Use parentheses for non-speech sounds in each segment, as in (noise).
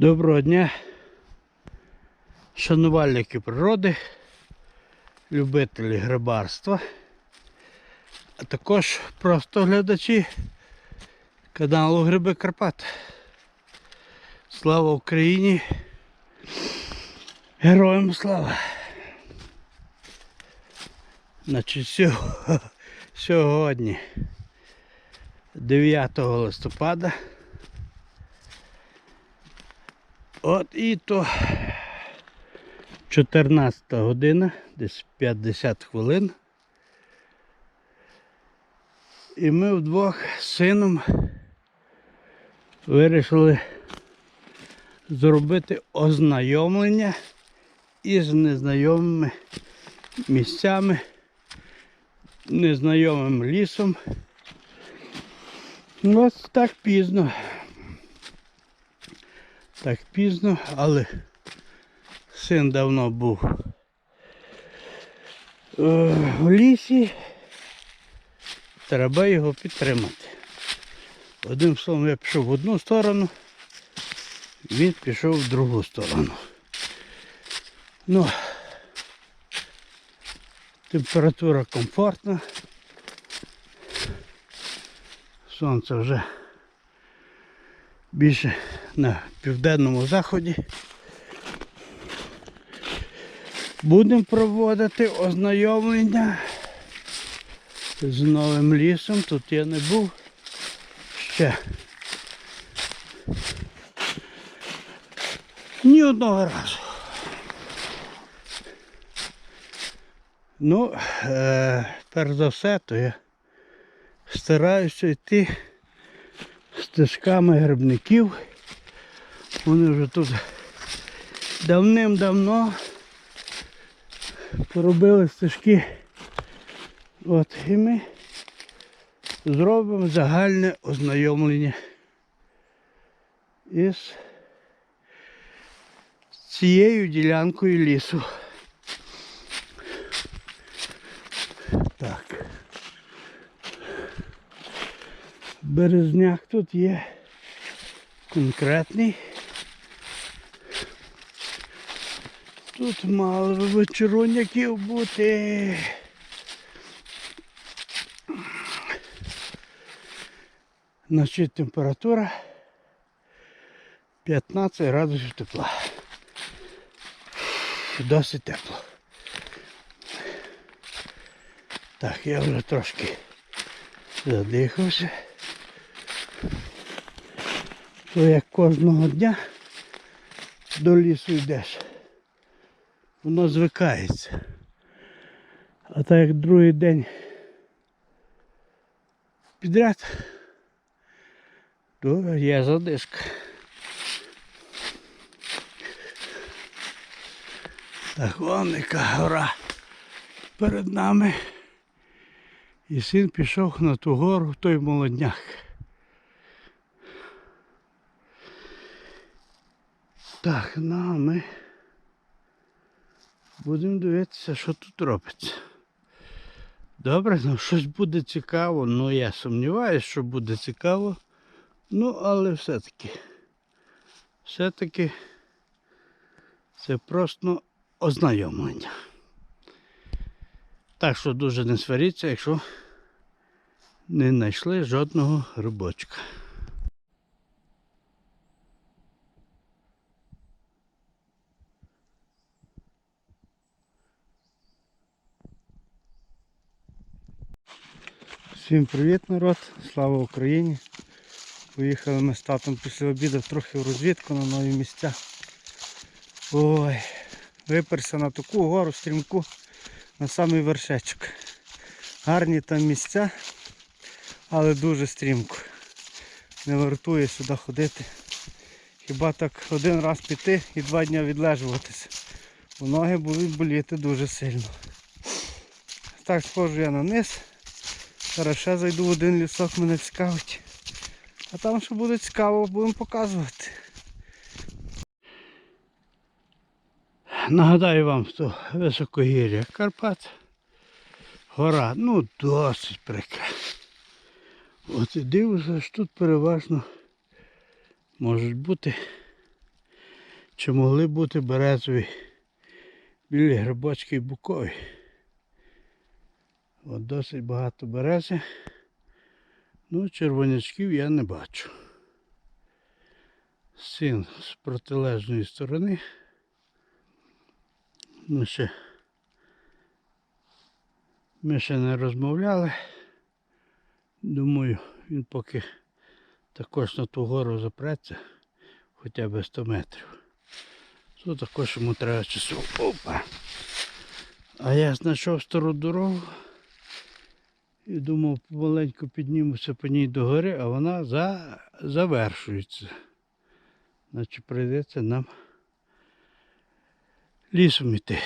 Доброго дня, шанувальники природи, любителі грибарства, а також просто глядачі каналу Гриби Карпат. Слава Україні! Героям слава! Значить, (laughs) сьогодні 9 листопада. От і то 14 година, десь 50 хвилин. І ми вдвох з сином вирішили зробити ознайомлення із незнайомими місцями, незнайомим лісом. Ну, Ось так пізно. Так пізно, але син давно був е, в лісі. Треба його підтримати. Одним словом, я пішов в одну сторону, він пішов в другу сторону. Ну, температура комфортна. Сонце вже більше на південному заході. Будемо проводити ознайомлення з новим лісом. Тут я не був ще. Ні одного разу. Ну, е, перш за все, то я стараюся йти стежками грибників. Вони вже тут давним-давно поробили стежки. От, і ми зробимо загальне ознайомлення із цією ділянкою лісу. Так. Березняк тут є конкретний. Тут мало вечороняків бути. Значить температура 15 градусів тепла. Досить тепло. Так, я вже трошки задихався. То як кожного дня до лісу йдеш, воно звикається. А так як другий день підряд, то є задишка. Так, вон гора перед нами. І син пішов на ту гору той молодняк. Так, ну а ми будемо дивитися, що тут робиться. Добре, ну щось буде цікаво, ну я сумніваюся, що буде цікаво. Ну, але все-таки, все-таки це просто ознайомлення. Так що дуже не сваріться, якщо не знайшли жодного грибочка. Всім привіт, народ! Слава Україні! Поїхали ми з татом після обіду трохи в розвідку на нові місця. Ой, виперся на таку гору стрімку на самий вершечок. Гарні там місця, але дуже стрімко. Не вартує сюди ходити. Хіба так один раз піти і два дні відлежуватися. Бо ноги будуть боліти дуже сильно. Так схожу я на низ. Ще зайду в один лісок, мене цікавить. А там що буде цікаво, будемо показувати. Нагадаю вам, що високогір'я Карпат. Гора, ну досить прекрасна. От і дивлюся, що тут переважно можуть бути чи могли бути березові білі грибочки і букові. От досить багато берези. Ну, червонячків я не бачу. Син з протилежної сторони. Ну, ще ми ще не розмовляли. Думаю, він поки також на ту гору запреться хоча б 100 метрів. То також йому треба часу. Опа. А я знайшов стару дорогу і думав, помаленьку піднімуся по ній до гори, а вона за... завершується. Значить прийдеться нам лісом йти.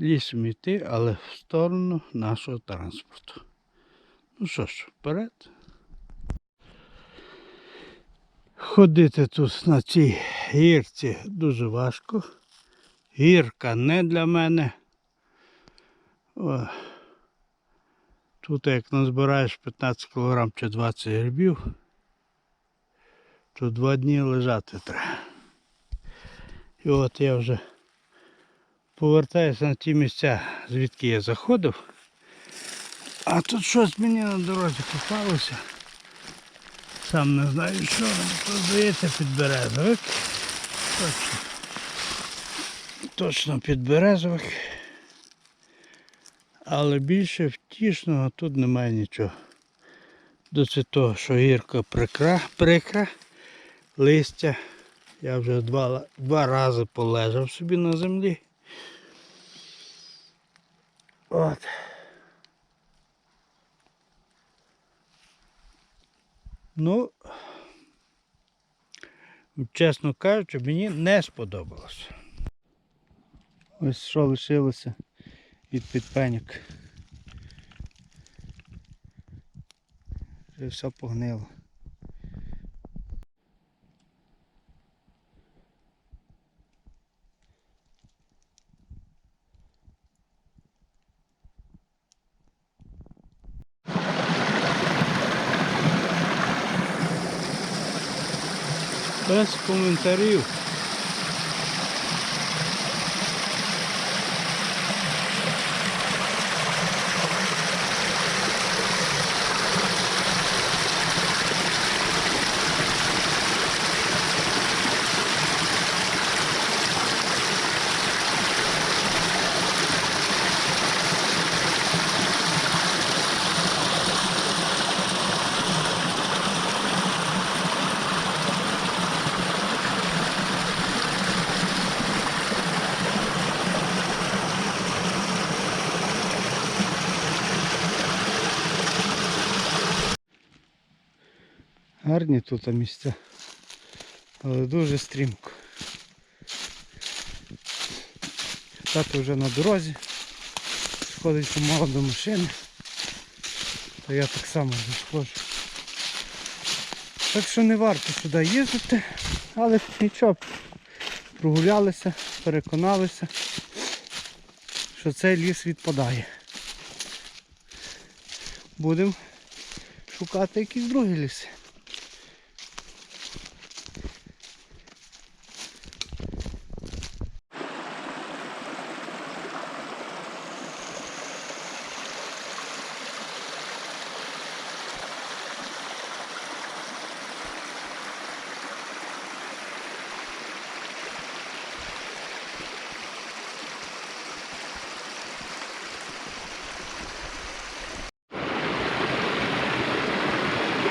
Лісом йти, але в сторону нашого транспорту. Ну що ж, вперед. Ходити тут на цій гірці дуже важко. Гірка не для мене. О. Тут як назбираєш 15 кг чи 20 грибів, то два дні лежати треба. І от я вже повертаюся на ті місця, звідки я заходив. А тут щось мені на дорозі попалося. Сам не знаю що, то здається підберезовик. Точно. Точно підберезовик. Але більше втішного тут немає нічого. До того, що гірка прикра, прикра, листя. Я вже два, два рази полежав собі на землі. От. Ну, чесно кажучи, мені не сподобалося. Ось що лишилося від підпеньок. Вже все погнило. Без коментарів. Гарні тут місця. Але дуже стрімко. Тато вже на дорозі. Сходить помало до машини. То я так само вже. Так що не варто сюди їздити, але нічого. Прогулялися, переконалися, що цей ліс відпадає. Будемо шукати якісь другі ліси.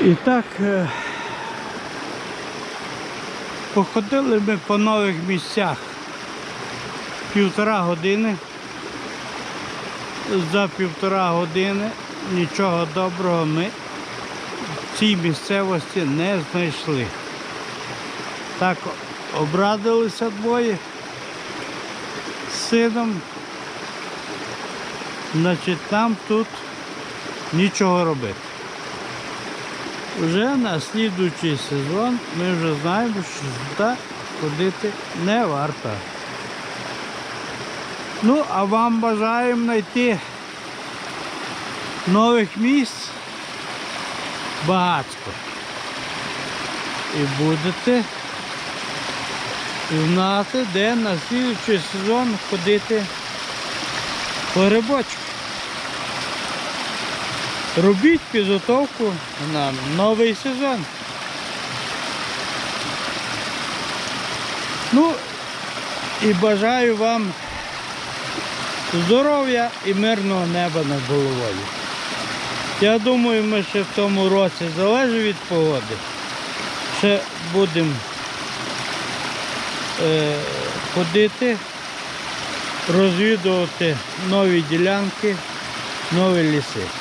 І так е, походили ми по нових місцях півтора години. За півтора години нічого доброго ми в цій місцевості не знайшли. Так обрадилися двоє з сином. Значить, нам тут нічого робити. Вже на слідуючий сезон ми вже знаємо, що сюди ходити не варто. Ну, а вам бажаємо знайти нових місць багатько. І будете знати, де на слідчий сезон ходити по грибочки. Робіть підготовку на новий сезон. Ну і бажаю вам здоров'я і мирного неба над головою. Я думаю, ми ще в тому році залежить від погоди. Ще будемо е, ходити, розвідувати нові ділянки, нові ліси.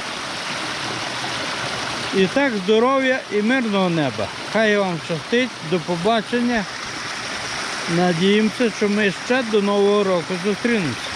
І так, здоров'я і мирного неба. Хай вам щастить, до побачення. Надіємося, що ми ще до Нового року зустрінемося.